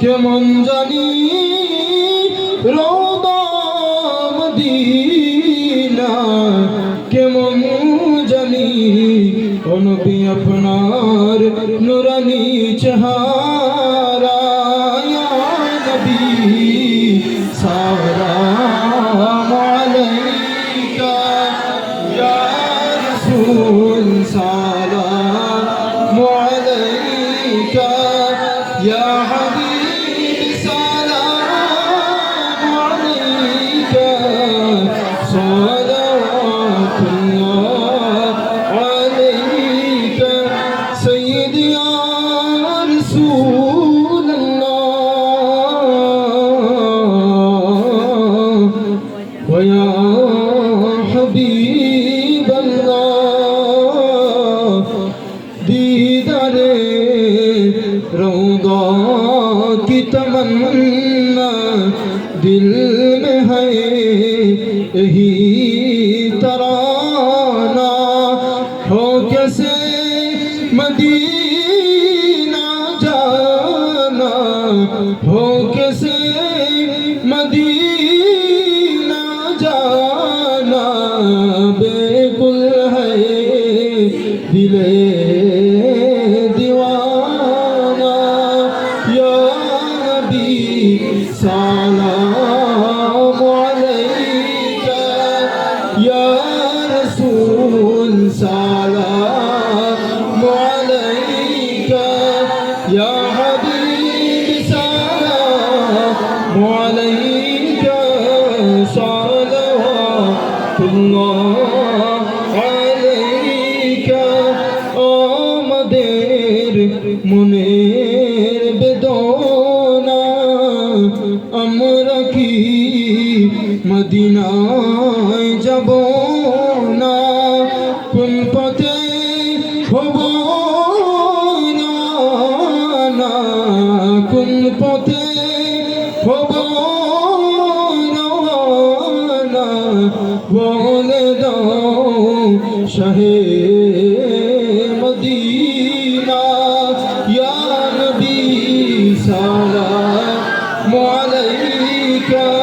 কেমন জানি রোদাম দিনা কেমন জানি অনবি আপনার নুরানি চেহারা নবী সালাম আলাইকা ইয়া রাসূল। يا حبيبي سلام عليك صلوات الله عليك سيدي रौदा की तमन्ना दिल में है यही तराना। हो कैसे मदीना जाना? हो कैसे मदीना जाना? السلام عليك يا رسول سلام عليك يا حبيب سلام عليك صلوات الله عليك আমাদের মনের বেদনা মদিনায় যাব না কোন পথে হব না কোন পথে হব না, বলে দাও শাহে মদিনা। ইয়া নবী সালাম আলাইকা।